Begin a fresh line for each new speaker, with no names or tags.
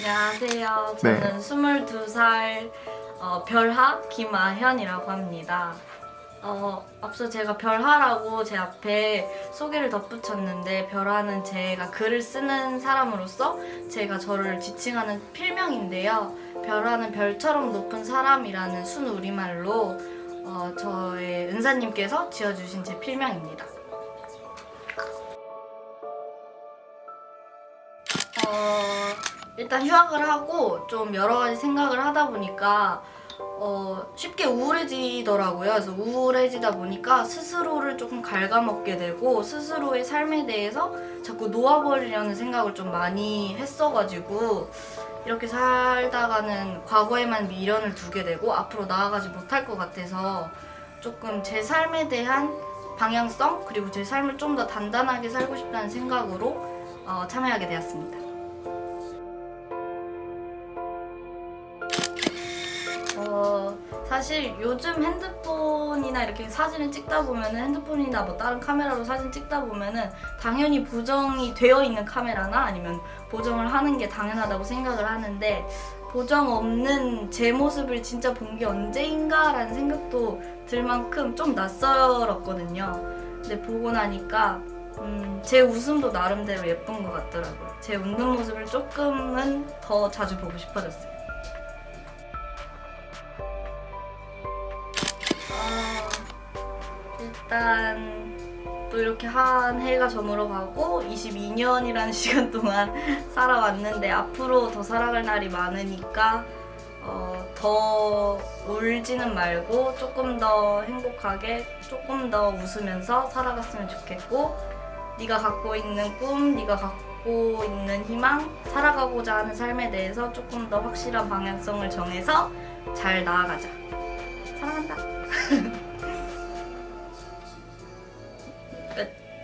안녕하세요.
네.
저는 22살 어, 별하 김아현이라고 합니다. 어, 앞서 제가 별하라고 제 앞에 소개를 덧붙였는데 별하는 제가 글을 쓰는 사람으로서 제가 저를 지칭하는 필명인데요. 별하는 별처럼 높은 사람이라는 순 우리말로 어, 저의 은사님께서 지어주신 제 필명입니다. 어, 일단 휴학을 하고 좀 여러 가지 생각을 하다 보니까 어, 쉽게 우울해지더라고요. 그래서 우울해지다 보니까 스스로를 조금 갉아먹게 되고 스스로의 삶에 대해서 자꾸 놓아버리려는 생각을 좀 많이 했어가지고 이렇게 살다가는 과거에만 미련을 두게 되고 앞으로 나아가지 못할 것 같아서 조금 제 삶에 대한 방향성 그리고 제 삶을 좀 더 단단하게 살고 싶다는 생각으로 어, 참여하게 되었습니다. 사실 요즘 핸드폰이나 이렇게 사진을 찍다 보면은 핸드폰이나 뭐 다른 카메라로 사진 찍다 보면은 당연히 보정이 되어 있는 카메라나 아니면 보정을 하는 게 당연하다고 생각을 하는데 보정 없는 제 모습을 진짜 본 게 언제인가라는 생각도 들 만큼 좀 낯설었거든요. 근데 보고 나니까 음, 제 웃음도 나름대로 예쁜 것 같더라고요. 제 웃는 모습을 조금은 더 자주 보고 싶어졌어요. 일단 또 이렇게 한 해가 저물어 가고 22년이라는 시간 동안 살아왔는데 앞으로 더 살아갈 날이 많으니까 어, 더 울지는 말고 조금 더 행복하게 조금 더 웃으면서 살아갔으면 좋겠고 네가 갖고 있는 꿈, 네가 갖고 있는 희망, 살아가고자 하는 삶에 대해서 조금 더 확실한 방향성을 정해서 잘 나아가자. 사랑한다.